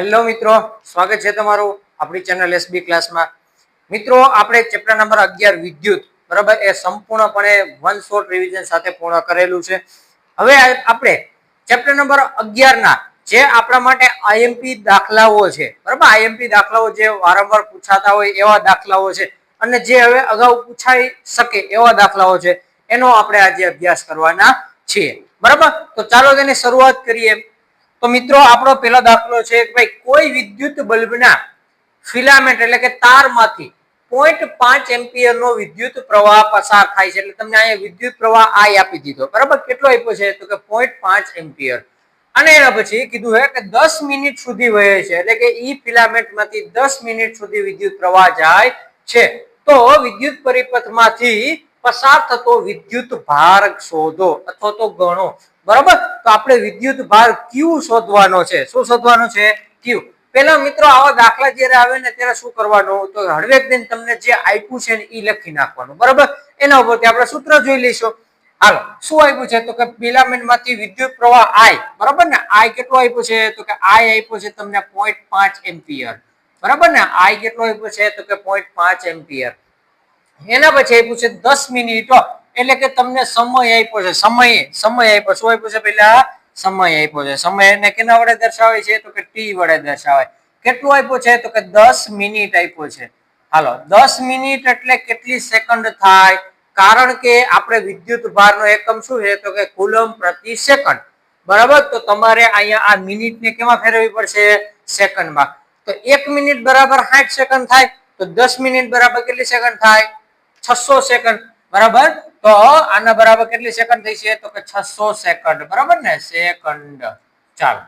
Hello મિત્રો, સ્વાગત છે તમારું આપણી ચેનલ એસબી ક્લાસમાં મિત્રો, આપણે ચેપ્ટર નંબર અગિયાર, વિદ્યુત, બરાબર? એ સંપૂર્ણપણે વન શોર્ટ રિવિઝન સાથે પૂર્ણ કરેલું છે. હવે આપણે ચેપ્ટર નંબર અગિયારના, જે આપણા માટે આઈએમપી દાખલાઓ છે, બરાબર? આઈએમપી દાખલાઓ જે વારંવાર પૂછાતા હોય એવા દાખલાઓ છે. અને જે હવે અગાઉ પૂછાઈ શકે એવા દાખલાઓ છે. એનો આપણે આજે અભ્યાસ કરવાના છીએ. બરાબર? તો ચાલો તેની શરૂઆત કરીએ. તો મિત્રો, આપણો પહેલો દાખલો છે કે ભાઈ કોઈ વિદ્યુત બલ્બના ફિલામેન્ટ એટલે કે તારમાંથી પોઈન્ટ પાંચ એમ્પિયર નો વિદ્યુત પ્રવાહ પસાર થાય છે. એટલે તમને અહીંયા વિદ્યુત પ્રવાહ આઈ આપી દીધો. બરાબર? કેટલો આપ્યો છે? તો કે પોઈન્ટ પાંચ એમ્પિયર. અને એના પછી કીધું હે કે દસ મિનિટ સુધી વહે છે. એટલે કે ઈ ફિલામેન્ટમાંથી દસ મિનિટ સુધી વિદ્યુત પ્રવાહ જાય છે. તો વિદ્યુત પરિપથમાંથી પસાર થતો વિદ્યુત ભાર શોધો અથવા તો ગણો. બરાબર? તો આપણે વિદ્યુત ભાર ક્યુ શોધવાનો છે. શું શોધવાનો છે? ક્યુ પેલા મિત્રો આવા દાખલા જ્યારે આવે ને ત્યારે શું કરવાનું? તો હળવેક દિન તમને જે આપ્યું છે એ લખી નાખવાનું. બરાબર? એના ઉપરથી આપણે સૂત્ર જોઈ લઈશું. હાલો, શું આપ્યું છે? તો કે ફિલામેન્ટમાંથી વિદ્યુત પ્રવાહ આઈ બરાબર ને? આઈ કેટલો આપ્યો છે? તો કે આઈ આપ્યો છે તમને પોઈન્ટ પાંચ એમ્પિયર. બરાબર ને? આઈ કેટલો આપ્યો છે? તો કે પોઈન્ટ પાંચ એમ્પિયર. એના પછી આપ્યું છે દસ મિનિટો. એટલે કે તમને સમય આપ્યો છે. સમય સમય આપ્યો. શું આપ્યું છે પેલા સમય આપ્યો છે. સમય એને કેના વડે દર્શાવે છે? તો કે ટી વડે દર્શાવે. કેટલું આપ્યું છે? તો કે દસ મિનિટ આપ્યો છે. હાલો, દસ મિનિટ એટલે કેટલી સેકન્ડ થાય? કારણ કે આપણે વિદ્યુત ભારનો એકમ શું છે? તો કે કુલમ પ્રતિ સેકન્ડ. બરાબર? તો તમારે અહીંયા આ મિનિટને કેમાં ફેરવવી પડશે? સેકન્ડમાં. તો એક મિનિટ બરાબર સાઠ સેકન્ડ થાય. તો દસ મિનિટ બરાબર કેટલી સેકન્ડ થાય? છસો સેકન્ડ બરાબર? તો આના બરાબર કેટલી સેકન્ડ થઈ છે? તો કે છસો સેકન્ડ બરાબર ને? સેકન્ડ ચાલો.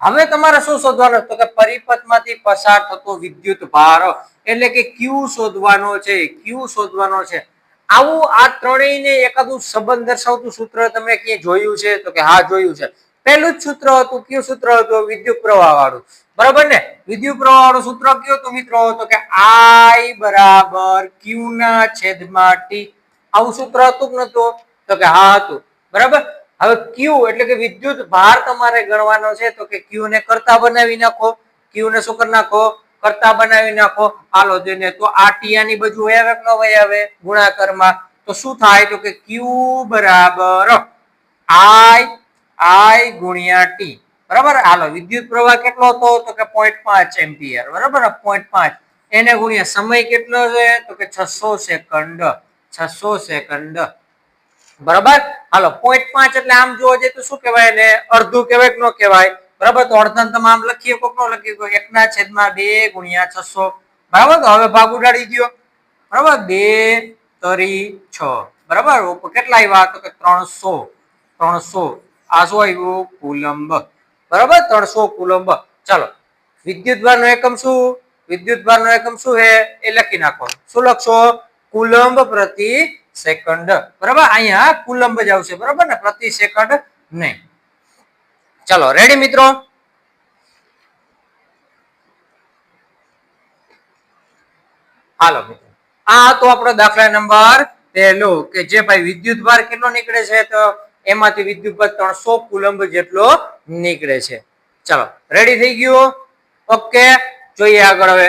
હવે તમારે શું શોધવાનું? તો કે પરિપથમાંથી પસાર થતો વિદ્યુત ભાર, એટલે કે ક્યુ શોધવાનો છે. ક્યુ શોધવાનો છે. આવું આ ત્રણેયને એકાદું સંબંધ દર્શાવતું સૂત્ર તમે ક્યાંય જોયું છે? તો કે હા, જોયું છે. પહેલું જ સૂત્ર હતું, કયું સૂત્ર હતું? વિદ્યુત પ્રવાહ વાળું. બરાબર ને? વિદ્યુત પ્રવાહ વાળું સૂત્ર કયું હતું મિત્રો? તો કે આઈ બરાબર ક્યુ ના છેદમાં ટી. આવું સૂત્ર હતું કે નતું તો કે હા હતું. બરાબર? હવે ક્યુ એટલે કે વિદ્યુત ભાર તમારે ગણવાનો છે, તો કે ક્યુ ને કરતા બનાવી નાખો. ક્યુ ને શું કરી નાખો? કરતા બનાવી નાખો. હાલો, જોઈને તો આ ટીયાની બાજુ વય આવે ન વય આવે? ગુણાકારમાં. તો શું થાય? તો કે ક્યુ બરાબર આઈ આઈ ગુણ્યા ટી. બરાબર? હાલો, વિદ્યુત પ્રવાહ કેટલો હતો? તો કે પોઈન્ટ પાંચ એમ્પિયર. બરાબર? પોઈન્ટ પાંચ. એને ગુણ્યા સમય કેટલો છે? તો કે છસો સેકન્ડ. છસો સેકન્ડ. બરાબર? હાલો પોઈન્ટ પાંચ એટલે આમ જોવા જઈએ તો શું કહેવાય એને? અડધું કહેવાય કે ન કહેવાય? બરાબર? તો અડધન તમે આમ લખીએ, કોક નો લખીએ કોઈ એકના છેદમાં બે ગુણ્યા છસો. બરાબર? તો હવે ભાગ ઉડાડી દો બરાબર? બે તરી છ. બરાબર? કેટલા આવ્યા? તો કે ત્રણસો. ત્રણસો. આ આવ્યો કુલંબ. બરાબર? ત્રણસો કુલંબ. ચાલો. વિદ્યુત નો એકમ શું? વિદ્યુત નો એકમ શું છે એ લખી નાખો શું લખશો? કુલંબ પ્રતિ સેકન્ડ. બરાબર? અહીંયા કુલંબ જ આવશે. બરાબર ને? પ્રતિ સેકન્ડ નહીં ચાલો. રેડી મિત્રો? હાલો, મિત્રો. આ તો આપણો દાખલા નંબર પહેલો, કે જે ભાઈ વિદ્યુત ભાર કેટલો નીકળે છે તો એમાંથી વિદ્યુત ભાર ત્રણસો કુલંબ જેટલો નીકળે છે. ચાલો રેડી થઈ ગયું? ઓકે જોઈએ આગળ હવે.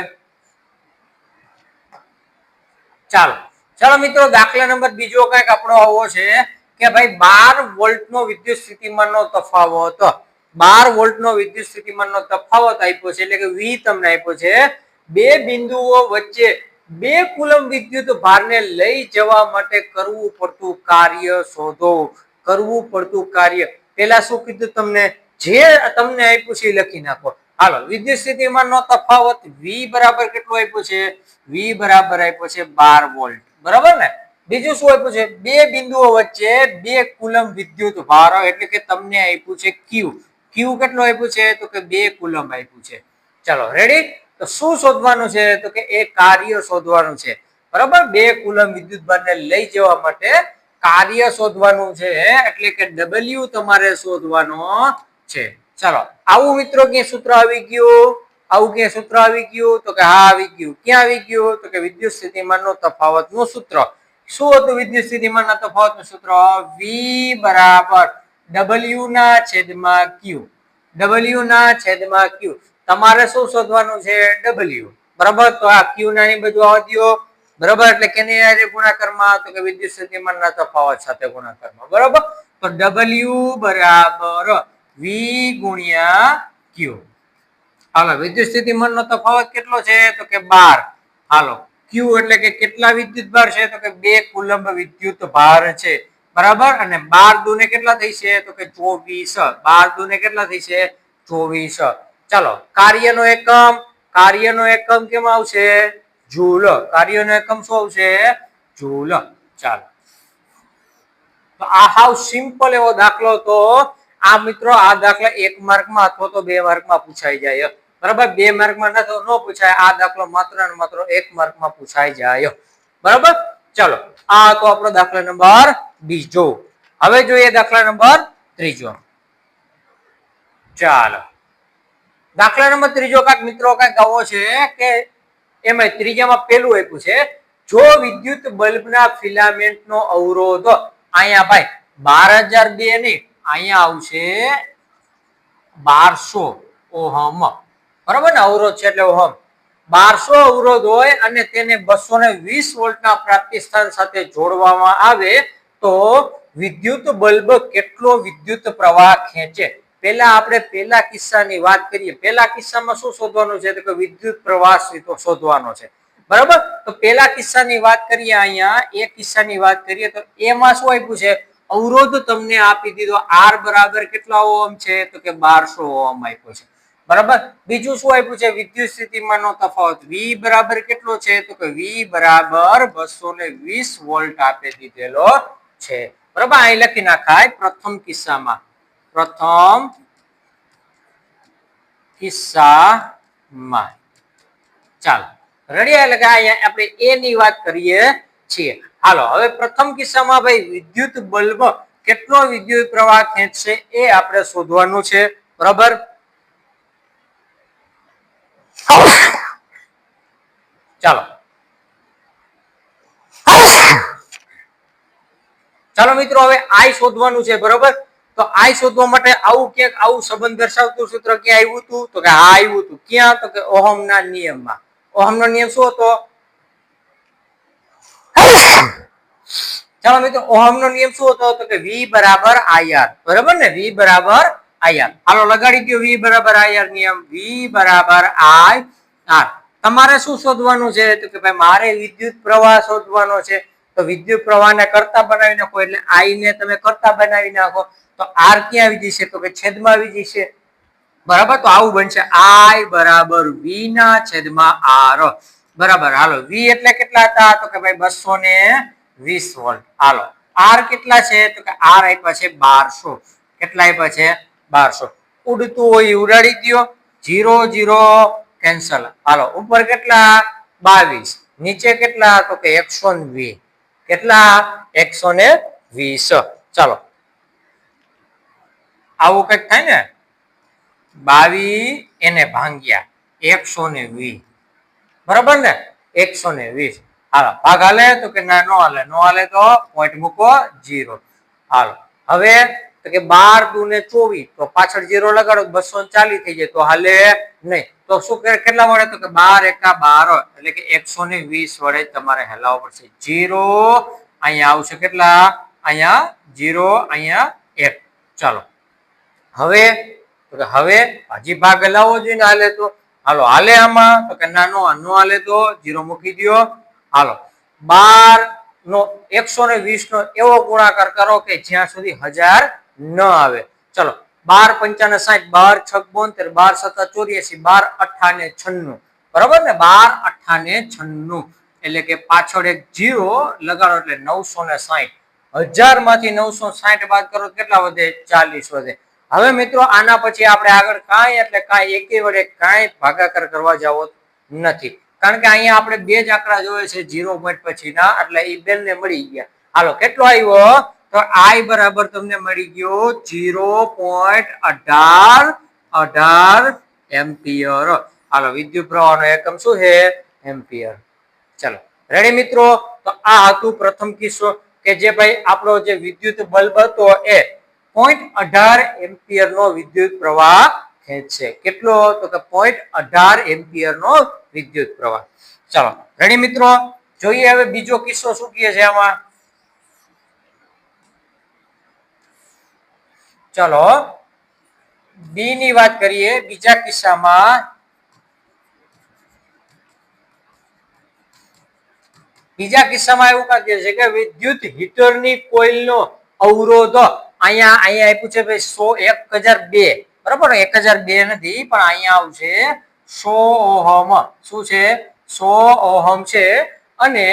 ચાલો ચાલો મિત્રો, દાખલા નંબર બીજો કંઈક આપણો આવો છે કે ભાઈ બાર વોલ્ટ નો વિદ્યુત સ્થિતિમાન નો તફાવત. બાર વોલ્ટ નો વિદ્યુત સ્થિતિમાન નો તફાવત આપ્યો છે, એટલે કે વી તમને આપ્યો છે. બે બિંદુઓ વચ્ચે બે કુલમ વિદ્યુત ભારને લઈ જવા માટે કરવું પડતું કાર્ય શોધો. કરવું પડતું કાર્ય. પેલા શું કીધું તમને? જે તમને આપ્યું છે એ લખી નાખો. હાલો, વિદ્યુત સ્થિતિમાન નો તફાવત વી બરાબર કેટલો આપ્યો છે? વી બરાબર આપ્યો છે બાર વોલ્ટ. બરાબર ને? બીજું શું આપ્યું છે? બે બિંદુઓ વચ્ચે બે કુલમ વિદ્યુત ભાર એટલે કે તમને આપ્યું છે ક્યુ ક્યુ કેટલું આપ્યું છે? તો કે બે કુલમ આપ્યું છે. ચાલો રેડી તો શું શોધવાનું છે? તો કે એ કાર્ય શોધવાનું છે. બરાબર? બે કુલમ વિદ્યુત ભારને લઈ જવા માટે કાર્ય શોધવાનું છે, એટલે કે ડબલ્યુ તમારે શોધવાનો છે. ચાલો, આવું મિત્રો ક્યાં સૂત્ર આવી ગયું? આવું ક્યાં સૂત્ર આવી ગયું? તો કે હા, આવી ગયું. ક્યાં આવી ગયું? તો કે વિદ્યુત સ્થિતિમાન નો તફાવતનું સૂત્ર. શું હતું વિદ્યુત સ્થિતિમાન ના તફાવતનું સૂત્ર વી બરાબર ડબલ્યુ ના છેદમાં ક્યુ ડબલ્યુ ના છેદમાં ક્યુ તમારે શું શોધવાનું છે? ડબલ્યુ બરાબર? તો આ ક્યુ નાની બધું આવવા દ્યો. બરાબર? એટલે કેની હારે ગુણાકારમાં તો કે વિદ્યુત સ્થિતિમાનના તફાવત સાથે ગુણાકારમાં. બરાબર? તો ડબલ્યુ બરાબર વી ગુણ્યા ક્યુ હાલો વિદ્યુત સ્થિતિમાનનો તફાવત કેટલો છે? તો કે બાર. હાલો. ક્યુ એટલે કે કેટલા વિદ્યુત ભાર છે? તો કે બે કુલંબ વિદ્યુત ભાર છે. બરાબર? અને બાર દુને કેટલા થઈ છે? તો કે ચોવીસ. બાર દુને કેટલા થઈ છે? ચોવીસ. ચાલો. કાર્યનો એકમ. કાર્યનો એકમ કેમ આવશે? જૂલ, કાર્યનો એકમ શું આવશે? જૂલ. ચાલો. તો આ હાવ સિમ્પલ એવો દાખલો તો આ મિત્રો આ દાખલા એક માર્કમાં અથવા તો બે માર્કમાં પૂછાઈ જાય. બરાબર? બે માર્કમાં ન ન પૂછાય. આ દાખલો માત્ર ને માત્ર એક માર્કમાં પૂછાઈ જાય. બરાબર? ચાલો. આ તો આપણો દાખલા નંબર બીજો. હવે જોઈએ દાખલા નંબર ત્રીજો. ચાલો. દાખલા નંબર ત્રીજો કાંઈક મિત્રો કાંઈક આવો છે કે એમાં ત્રીજામાં પેલું આપ્યું છે, જો વિદ્યુત બલ્બના ફિલામેન્ટનો અવરોધ અહીંયા ભાઈ બાર હજાર બે નહીં અહીંયા આવશે બારસો ઓહમ. બરાબર ને? અવરોધ છે એટલે ઓહમ. બારસો અવરોધ હોય અને તેને બસો ને વીસ વોલ્ટના પ્રાપ્તિ સ્થાન સાથે જોડવામાં આવે તો વિદ્યુત બલ્બ કેટલો વિદ્યુત પ્રવાહ ખેંચે? પહેલા આપણે પહેલા કિસ્સાની વાત કરીએ. પહેલા કિસ્સામાં શું શોધવાનું છે? તો કે વિદ્યુત પ્રવાહ શોધવાનો છે. બરાબર? તો પહેલા કિસ્સાની વાત કરીએ અહીંયા. એ કિસ્સાની વાત કરીએ તો એમાં શું આપ્યું છે? અવરોધ તમને આપી દીધો. આર બરાબર કેટલા ઓમ છે? તો કે બારસો ઓમ આપ્યો છે. બરાબર? બીજું શું આપ્યું છે? વિદ્યુત સ્થિતિમાં નો તફાવત. વી બરાબર કેટલો છે? તો કે વી બરાબર બસો ને વીસ વોલ્ટ આપી દીધેલો છે. બરાબર? અહીં લખી નાખાય. પ્રથમ કિસ્સામાં. પ્રથમ કિસ્સામાં. ચાલો રેડી એટલે કે અહીંયા આપણે એ ની વાત કરીએ છીએ. હાલો, હવે પ્રથમ કિસ્સામાં ભાઈ, વિદ્યુત બલ્બ કેટલો વિદ્યુત પ્રવાહ ખેંચશે એ આપણે શોધવાનું છે. બરાબર? ચાલો. ચાલો મિત્રો, હવે આઈ શોધવાનું છે. બરોબર? તો આઈ શોધવા માટે આવું ક્યાંક આવું સંબંધ દર્શાવતું સૂત્ર ક્યાં આવ્યું હતું? તો કે આ આવ્યું હતું. ક્યાં? તો કે ઓહમના નિયમમાં. ઓહમનો નિયમ શું હતો? ચાલો મિત્રો, ઓહમનો નિયમ શું હતો? તો કે વી બરાબર આઈઆર બરાબર ને? વી બરાબર આઈઆર હાલો, લગાડી દો વી બરાબર આઈઆર નિયમ. વી બરાબર આઈ આર તમારે શું શોધવાનું છે? તો કે ભાઈ, મારે વિદ્યુત પ્રવાહ શોધવાનો છે. તો વિદ્યુત પ્રવાહને કરતા બનાવી નાખો એટલે આઈ ને તમે કરતા બનાવી નાખો, તો આર ક્યાં આવી જશે? તો કે છેદમાં આવી જશે. બરાબર? તો આવું બનશે. આઈ બરાબર વી ના છેદમાં આર. બરાબર? હાલો. વી એટલે કેટલા હતા? તો કે ભાઈ બસો ને વીસ વોલ્ટ. હાલો. આર કેટલા છે? તો કે આર આપ્યા છે બારસો. કેટલા આપ્યા છે? બારસો. ઉડતું હોય, ઉડાડી દો જીરો જીરો, કેન્સલ. હાલો. ઉપર કેટલા? બાવીસ. નીચે કેટલા? તો કે એકસો વીસ. કેટલા? એકસો ને વીસ. ચાલો. આવું કંઈક થાય ને? બાવીસ એને ભાંગ્યા. એકસો ને વીસ. બરાબર ને? એકસો ને વીસ. હાલો. ભાગ હાલે તો કે ના, નો હાલે? નો હાલે તો પોઈન્ટ મૂકો જીરો હાલો. હવે તો કે બાર દુ ને ચોવીસ, તો પાછળ જીરો લગાડો બસો ચાલીસ થઈ જાય, તો હાલે નહીં. તો શું કરે કેટલા વડે? તો કે બાર એકા બાર એટલે કે એકસો ને વીસ વડે તમારે હેલાવવું પડશે. જીરો અહીંયા આવશે કેટલા? અહીંયા જીરો અહીંયા એક. ચાલો. હવે, તો કે હવે હજી ભાગ હલાવવો જોઈએ ને હાલે તો. હાલો, હાલે આમાં. તો કે નાનો નો હાલે તો. જીરો મૂકી દો હાલો. બાર નો, એકસો ને વીસ નો એવો ગુણાકાર કરો કે જ્યાં સુધી હજાર ન આવે. ચલો, બાર પંચાને સાહીઠ બાર છક બોતેર, બાર સત્તા ચોર્યાસી, બાર અઠાને છન્નું. બરોબર ને? બાર અઠાને છન્નું. એટલે કે પાછળ એક જીરો લગાડો એટલે નવસો ને સાહીઠ હજારમાંથી નવસો સાહીઠ બાદ કરો કેટલા વધે? ચાલીસ વધે. હવે મિત્રો, આના પછી આપણે આગળ કાંઈ એટલે કાંઈ એકે વડે કાંઈ ભાગાકાર કરવા જવો નથી. કારણ કે અહીંયા આપણે બે જ આંકડા જોઈએ છે, જીરો પોઈન્ટ પછીના, એટલે એ બેનને મળી ગયા. હાલો, કેટલો આવ્યો? તો આઈ બરાબર તમને મળી ગયો જીરો પોઈન્ટ અઢાર અઢાર એમ્પિયર. હાલો, વિદ્યુત પ્રવાહનો એકમ શું છે? એમ્પિયર. ચલો, રેડી મિત્રો? તો આ હતું પ્રથમ કિસ્સો કે જે ભાઈ આપણો જે વિદ્યુત બલ્બ હતો એ પોઈન્ટ અઢાર એમ્પિયર નો વિદ્યુત પ્રવાહ ખેંચશે કેટલો? તો કે પોઈન્ટ અઢાર એમ્પિયર નો વિદ્યુત પ્રવાહ. ચાલો, રેડી મિત્રો? જોઈએ હવે બીજો કિસ્સો શું કહે છે આમાં? ચલો બી ની વાત કરીએ, બીજા કિસ્સામાં બીજા કિસ્સામાં એવું કહે છે કે વિદ્યુત હીટરની કોઇલનો અવરોધ અહીંયા અહીંયા આપ્યું છે ભાઈ, સો એક હજાર બે. બરાબર? એક હજાર બે નથી, પણ અહીંયા આવશે સો ઓહમ. શું છે? સો ઓહમ છે. અને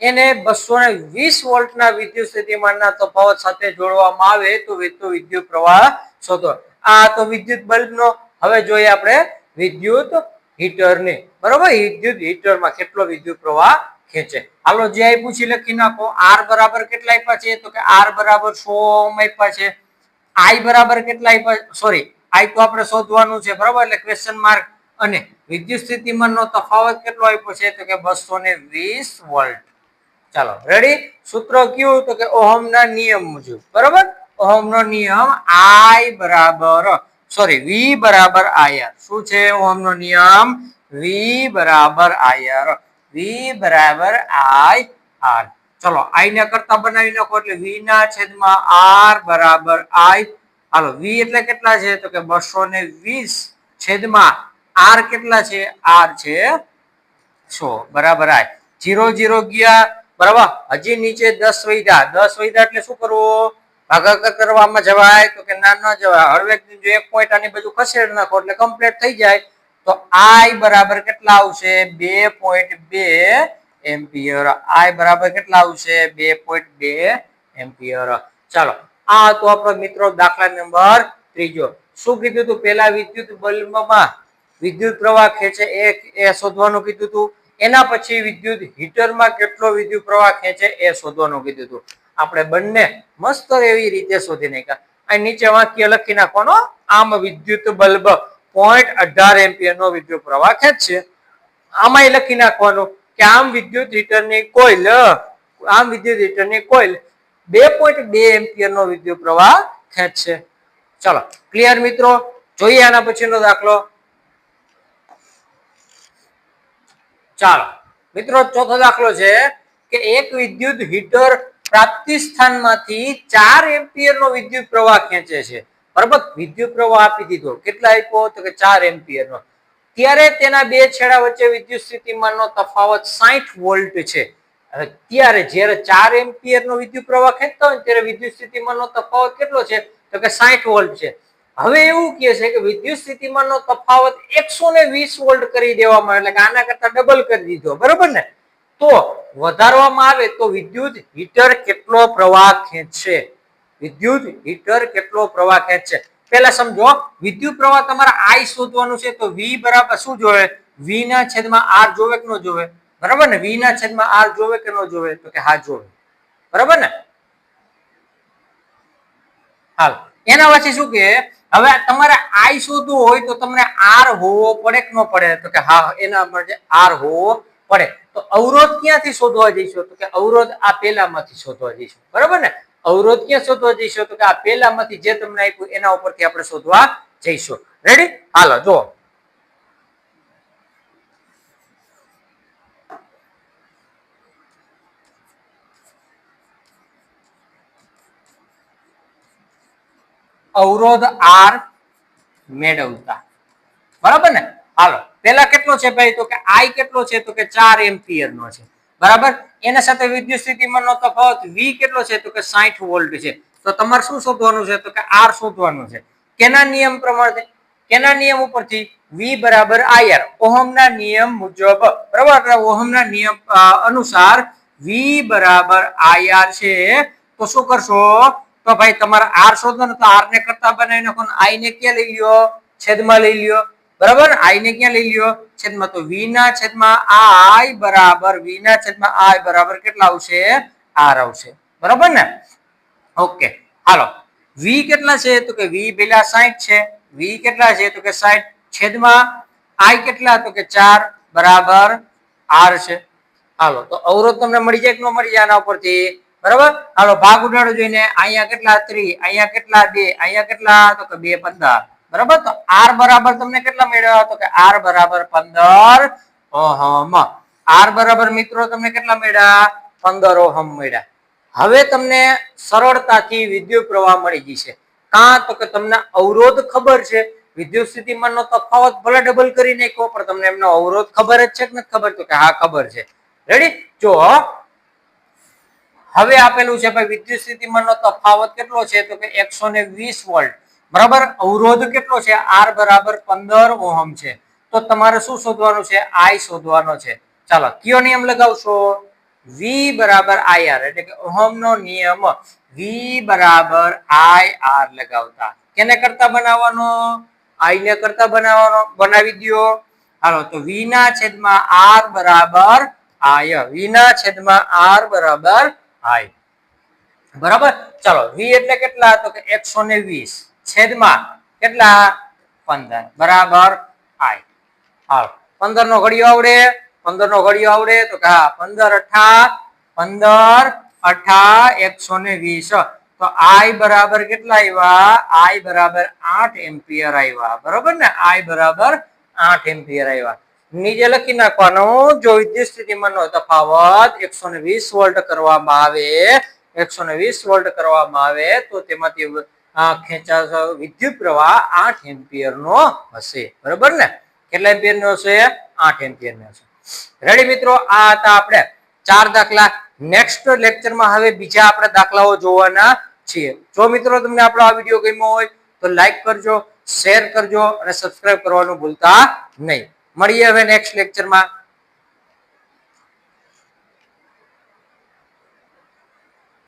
એને બસો ને વીસ વોલ્ટના વિદ્યુત સ્થિતિમાનના તફાવત સાથે જોડવામાં આવે તો વિદ્યુત વિદ્યુત પ્રવાહ શોધો. આ તો વિદ્યુત બલ્બનો, હવે જોઈએ આપણે વિદ્યુત હીટરને. બરોબર? વિદ્યુત હીટરમાં કેટલો વિદ્યુત પ્રવાહ ખેંચે? હાલો, જે પૂછી લખી નાખો. આર બરાબર કેટલા આપ્યા છે? તો કે આર બરાબર સો આપ્યા છે. આઈ બરાબર કેટલા આપ્યા સોરી, આઈ તો આપણે શોધવાનું છે, બરાબર? એટલે ક્વેશ્ચન માર્ક અને વિદ્યુત સ્થિતિમાનનો તફાવત કેટલો આપ્યો છે? તો કે બસો ને વીસ વોલ્ટ. ચાલો રેડી સૂત્ર કયું તો કે ઓહમના નિયમ મુજબ, બરાબર? ઓહમનો નિયમ આઈ બરાબર સોરી વી બરાબર આયર. શું છે ઓહમનો નિયમ? વી બરાબર આયર. વી બરાબર આઈ આર. ચલો, આઈ ને કરતા બનાવી નાખો એટલે વી ના છેદમાં આર બરાબર આઈ. હાલો, વી એટલે કેટલા છે? તો કે બસો ને વીસ છેદમાં આર કેટલા છે? આર છે સો. બરાબર આય જીરો જીરો ગયા બરાબર? હજી નીચે દસ વૈધા. દસ વૈધા એટલે શું કરવું? ભાગાકાર કરવામાં જવાય તો કે ના ન જવાય. હળવેક જો એક પોઈન્ટ આની બાજુ ખસેડ નાખો એટલે કમ્પ્લીટ થઈ જાય. તો આઈ બરાબર કેટલા આવશે? બે પોઈન્ટ બે એમ્પિયર. આઈ બરાબર કેટલા આવશે? બે પોઈન્ટ બે એમ્પિયર. ચાલો. આ તો આપણો મિત્રો દાખલા નંબર ત્રીજો. શું કીધું હતું પેલા વિદ્યુત બલ્બમાં વિદ્યુત પ્રવાહ ખેંચે. એ શોધવાનું કીધું હતું એના પછી વિદ્યુત હીટરમાં કેટલો વિદ્યુત પ્રવાહ ખેંચે એ શોધવાનું કીધું હતું. આપણે બંને મસ્ત એવી રીતે શોધી નાખ્યા. અહીં નીચે વાક્ય લખી નાખવાનો, આમ વિદ્યુત બલ્બ પોઈન્ટ અઢાર એમ્પિયર નો વિદ્યુત પ્રવાહ ખેંચશે. આમાં લખી નાખવાનું કે આમ વિદ્યુત હીટરની કોઈલ આમ વિદ્યુત હીટરની કોઈલ બે પોઈન્ટ બે એમ્પિયર નો વિદ્યુત પ્રવાહ ખેંચશે. ચલો ક્લિયર મિત્રો? જોઈએ આના પછીનો દાખલો. ચાલો. મિત્રો, ચોથો દાખલો છે કે એક વિદ્યુત હીટર પ્રાપ્તિ સ્થાનમાંથી ચાર એમ્પિયર નો વિદ્યુત પ્રવાહ ખેંચે છે. બરાબર? વિદ્યુત પ્રવાહ આપી દીધો. કેટલા આપ્યો? તો કે ચાર એમ્પિયર નો ત્યારે તેના બે છેડા વચ્ચે વિદ્યુત સ્થિતિમાનનો તફાવત સાઠ વોલ્ટ છે. હવે ત્યારે જ્યારે ચાર એમ્પિયર નો વિદ્યુત પ્રવાહ ખેંચતા હોય ત્યારે વિદ્યુત સ્થિતિમાનનો તફાવત કેટલો છે? તો કે સાઠ વોલ્ટ છે. હવે એવું કહે છે કે વિદ્યુત સ્થિતિમાનનો તફાવત એકસો ને વીસ વોલ્ટ કરી દેવામાં એટલે કે આના કરતા ડબલ કરી દીધો, બરોબર ને? તો વધારવામાં આવે તો વિદ્યુત હીટર કેટલો પ્રવાહ ખેંચશે? વિદ્યુત હીટર કેટલો પ્રવાહ ખેંચશે? પેલા સમજો, વિદ્યુત પ્રવાહ તમારે આઈ શોધવાનું છે, તો વી બરાબર શું જોવે? વી ના છેદમાં આર જોવે કે ન જોવે? બરાબર ને? વી ના છેદમાં આર જોવે કે ન જોવે? તો કે હા જોવે. બરાબર ને? હાલ. એના પછી શું કે હવે તમારે આઈ શોધવું હોય તો તમને આર હોવો પડે કે ન પડે? તો કે હા, એના માટે આર હોવો પડે. તો અવરોધ ક્યાંથી શોધવા જઈશું? તો કે અવરોધ આ પેલામાંથી શોધવા જઈશું. બરાબર ને? અવરોધ ક્યાં શોધવા જઈશું? તો કે આ પેલામાંથી જે તમને આપ્યું, એના ઉપરથી આપણે શોધવા જઈશું. રેડી હાલો જો અવરોધ આર મેળવતા. બરાબર ને? હાલો પેલા કેટલો છે ભાઈ? તો કે આઈ કેટલો છે? તો કે ચાર એમ્પિયર નો છે. બરાબર? એના સાથે વિદ્યુત સ્થિતિમાનનો તફાવત વી કેટલો છે? તો કે સાઠ વોલ્ટ છે. તો તમારે શું શોધવાનું છે? તો કે આર શોધવાનું છે. કેના નિયમ પ્રમાણે કેના નિયમ ઉપરથી વી બરાબર આયર ઓહમના નિયમ મુજબ. બરાબર? ઓહમના નિયમ અનુસાર વી બરાબર આયર છે. તો શું કરશો? તો ભાઈ તમારે આર શોધવાનું તો આર ને કરતા બનાવી નાખો આઈ ને ક્યાં લઈ લ્યો? છેદમાં લઈ લ્યો. બરાબર? આઈ ને ક્યાં લઈ લ્યો? છેદમાં. તો વી ના છેદમાં આઈ બરાબર. વી ના છેદમાં આઈ બરાબર કેટલા આવશે? આર આવશે. બરાબર ને? ઓકે. હાલો. વી કેટલા છે? તો કે વી પેલા 60 છે. વી કેટલા છે? તો કે 60 છેદમાં આઈ કેટલા? તો કે ચાર. બરાબર. આર છે. હાલો. તો અવરોધ તમને મળી જાય કે ન મળી જાય આના ઉપરથી? બરાબર? હાલો, ભાગ ઉડાડો જોઈને. અહીંયા કેટલા? ત્રી. અહીંયા કેટલા? બે. અહીંયા કેટલા? તો કે બે, પંદર. બરાબર? તો આર બરાબર તમને કેટલા મેળવ્યા તો કે આર બરાબર પંદર ઓહમ આર બરાબર મિત્રો તમને કેટલા મળ્યા? પંદર ઓહમ મળ્યા. હવે તમને સરળતાથી વિદ્યુત પ્રવાહ મળી જશે કાં તો કે તમને અવરોધ ખબર છે. વિદ્યુત સ્થિતિમાનનો તફાવત ભલે ડબલ કરી નાખ્યો, પણ તમને એમનો અવરોધ ખબર જ છે કે નથી ખબર? તો કે હા, ખબર છે. રેડી જો હવે આપેલું છે ભાઈ, વિદ્યુત સ્થિતિમાનનો તફાવત કેટલો છે તો કે એકસો વોલ્ટ. બરાબર? અવરોધ કેટલો છે? આર બરાબર પંદર ઓહમ છે. તો તમારે શું શોધવાનું છે? આઈ શોધવાનો છે. ચાલો, કયો નિયમ લગાવશો? વી બરાબર આઈ આર, એટલે કે ઓહમનો નિયમ વી બરાબર આઈ આર લગાવતા. કેને કરતા બનાવવાનો? આઈ ને કરતા બનાવવાનો. બનાવી દ્યો. હાલો, તો વી ના છેદમાં આર બરાબર આય વી ના છેદમાં આર બરાબર આય બરાબર? ચાલો વી એટલે કેટલા તો કે એકસો ને વીસ? છેદમાં કેટલા? પંદર. બરાબર? આય હાલ. પંદર નો ઘડિયો આવડે? પંદર નો ઘડિયો આવડે તો કે હા, પંદર અઠા પંદર અઠા એકસો ને વીસ. તો આઈ બરાબર કેટલા આવ્યા? આઈ બરાબર આઠ એમ્પિયર આવ્યા. બરાબર ને? આઈ બરાબર આઠ એમ્પિયર આવ્યા. નીચે લખી નાખવાનું. જો વિદ્યુત સ્થિતિમાનનો તફાવત એકસો ને વીસ વોલ્ટ કરવામાં આવે, એકસો ને વીસ વોલ્ટ કરવામાં આવે, તો તેમાંથી આ ખેંચા વિદ્યુત પ્રવાહ આઠ એમ્પિયર નો હશે. બરોબર ને? કેટલા એમ્પિયર નો હશે? આઠ એમ્પિયર નો હશે. રેડી મિત્રો? આ હતા આપણે ચાર દાખલા. નેક્સ્ટ લેક્ચરમાં હવે બીજા આપણે દાખલાઓ જોવાના છીએ. જો મિત્રો તમને આપણો આ વીડિયો ગમ્યો હોય, તો લાઈક કરજો શેર કરજો અને સબસ્ક્રાઇબ કરવાનું ભૂલતા નહીં. મળીએ હવે નેક્સ્ટ લેક્ચરમાં